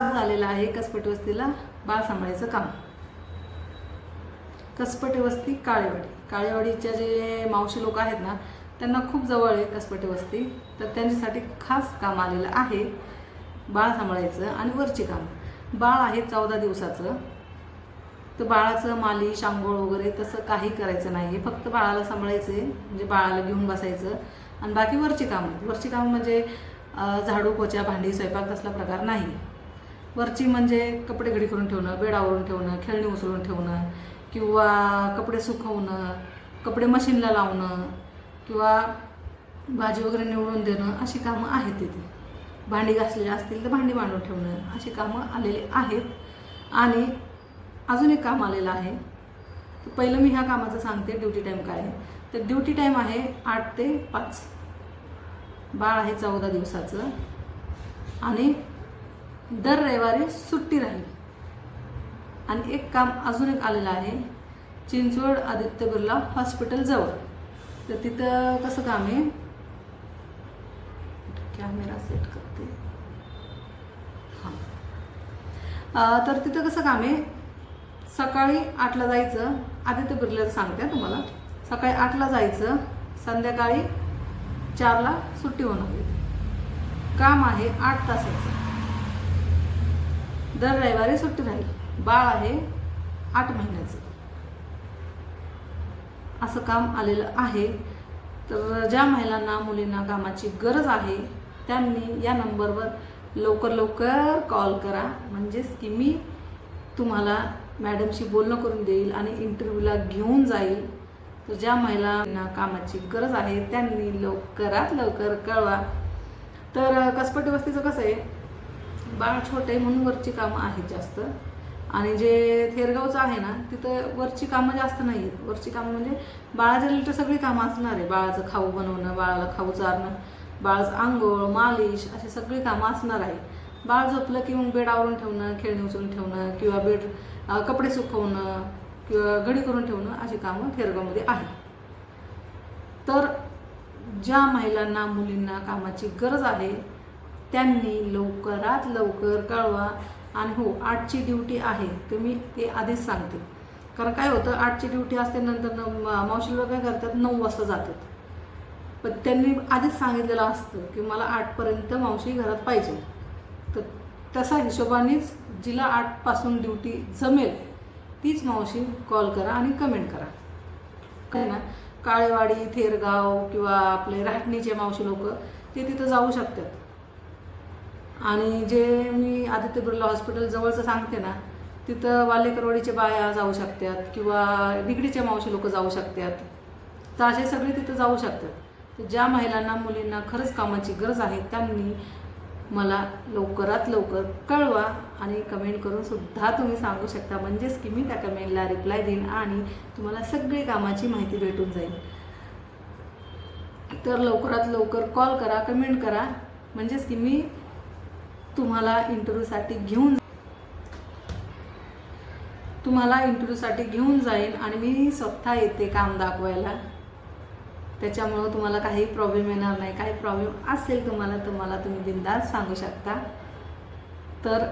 झालेला आहे कसपटी वस्तीला बाळ सांभाळायचं काम. कसपटी वस्ती काळेवाडी. काळेवाडीच्या जे मावशी लोक आहेत ना त्यांना खूप जवळ आहे कसपटी वस्ती. तर त्यांच्यासाठी खास काम आलेलं आहे बाळ सांभाळायचं आणि वरची काम. बाळ आहे चौदा दिवसाचं. तर बाळाचं माली शांगोळ वगैरे तसं काही करायचं नाही आहे फक्त बाळाला सांभाळायचं आहे म्हणजे बाळाला घेऊन बसायचं. आणि बाकी वरची कामं आहेत. वरची कामं म्हणजे झाडू पोचा भांडी स्वयंपाक तसला प्रकार नाही वरची म्हणजे कपडे घडी करून ठेवणं बेडावरून ठेवणं खेळणी उचलून ठेवणं किंवा कपडे सुकवणं कपडे मशीनला लावणं किंवा भाजी वगैरे निवडून देणं अशी कामं आहेत तिथे. भांडी घासलेली असतील तर भांडी मांडून ठेवणं अशी कामं आलेली आहेत. आणि अजून एक काम आलेलं आहे. पहिलं मी ह्या कामाचं सांगते ड्युटी टाईम काय आहे. तर ड्युटी टाईम आहे आठ ते पाच. बाळ आहे चौदा दिवसाचं. आणि दर रविवारी सुट्टी राहील. आणि एक काम अजून एक आलेलं आहे. चिंचवड आदित्य बिर्ला हॉस्पिटल जवळ. तर तिथं कसं काम आहे? कॅमेरा सेट करते. हां. तर तिथं कसं काम आहे? सकाळी आठला जायचं. आदित्य बिर्ला सांगते तुम्हाला. सकाळी आठला जायचं. संध्याकाळी चारला सुट्टी होणार काम आहे आठ तासाचं. दर रविवारी सुट्टी राहील. बाळ आहे आठ महिन्याचं. असं काम आलेलं आहे. तर ज्या महिलांना मुलींना कामाची गरज आहे त्यांनी या नंबरवर लवकर लवकर कॉल करा. म्हणजेच की मी तुम्हाला मॅडमशी बोलणं करून देईल आणि इंटरव्ह्यूला घेऊन जाईल. तर ज्या महिलांना कामाची गरज आहे त्यांनी लवकरात लवकर कळवा. तर कसपटी वस्तीचं कसं आहे? बाळ छोटे आहे म्हणून वरची कामं आहेत जास्त. आणि जे थेरगावचं आहे ना तिथं वरची कामं जास्त नाही आहेत वरची कामं म्हणजे बाळाच्या रिलेटेड सगळी कामं असणार आहे. बाळाचं खाऊ बनवणं बाळाला खाऊ चारणं बाळाचं आंघोळ मालिश अशी सगळी कामं असणार आहे. बाळ झोपलं की मग बेड आवरून ठेवणं खेळणी उचलून ठेवणं किंवा बेड कपडे सुकवणं किंवा घडी करून ठेवणं अशी कामं थेरगावमध्ये आहेत. तर ज्या महिलांना मुलींना कामाची गरज आहे त्यांनी लवकरात लवकर कळवा. आणि हो आठची ड्युटी आहे. तर मी ते आधीच सांगते. कारण काय होतं आठची ड्युटी असते नंतर न मा- मावशी काय करतात नऊ वाजता जातात. पण त्यांनी आधीच सांगितलेलं असतं की मला आठपर्यंत मावशी घरात पाहिजे. तर तसा हिशोबानेच जिला आठपासून ड्युटी जमेल तीच मावशी कॉल करा आणि कमेंट करा. काय ना काळेवाडी थेरगाव किंवा आपले राहटणीचे मावशी लोक ते तिथं जाऊ शकतात. आणि जे मी आदित्य बिर्ला हॉस्पिटल जवळचं सांगते ना तिथं वालेकरवाडीच्या बाया जाऊ शकतात किंवा बिगडीच्या मावशी लोक जाऊ शकतात. तर असे सगळे तिथं जाऊ शकतात. ज्या महिलांना मुलींना खरंच कामाची गरज आहे त्यांनी मला लवकरात लवकर कळवा आणि कमेंट करून सुद्धा तुम्ही सांगू शकता. म्हणजेच की मी त्या कमेंटला रिप्लाय देईन आणि तुम्हाला सगळी कामाची माहिती भेटून जाईल. तर लवकरात लवकर कॉल करा कमेंट करा. म्हणजेच की मी तुम्हाला इंटरव्ह्यूसाठी घेऊन तुम्हाला इंटरव्ह्यूसाठी घेऊन जाईन आणि मी स्वतः येते काम दाखवायला. त्याच्यामुळं तुम्हाला काही प्रॉब्लेम येणार नाही. काही प्रॉब्लेम असेल तुम्हाला तुम्हाला तुम्ही बिंदास सांगू शकता. तर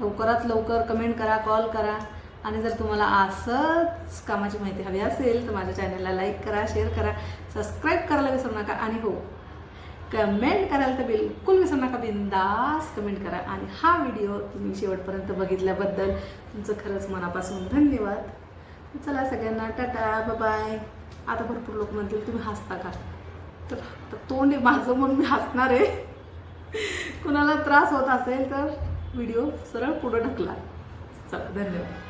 लवकरात लवकर कमेंट करा कॉल करा. आणि जर तुम्हाला असंच कामाची माहिती हवी असेल तर माझ्या चॅनलला लाईक करा शेअर करा. सबस्क्राईब करायला विसरू नका. आणि हो कमेंट करायला तर बिलकुल विसरू नका बिंदास कमेंट करा. आणि हा व्हिडिओ तुम्ही शेवटपर्यंत बघितल्याबद्दल तुमचं खरंच मनापासून धन्यवाद. चला सगळ्यांना टाटा बाय आता भरपूर लोक म्हणतील तुम्ही हसता का? तर तर तोंड आहे माझं म्हणून मी हसणार आहे. कुणाला त्रास होत असेल तर व्हिडिओ सरळ पुढं ढकला. चला धन्यवाद.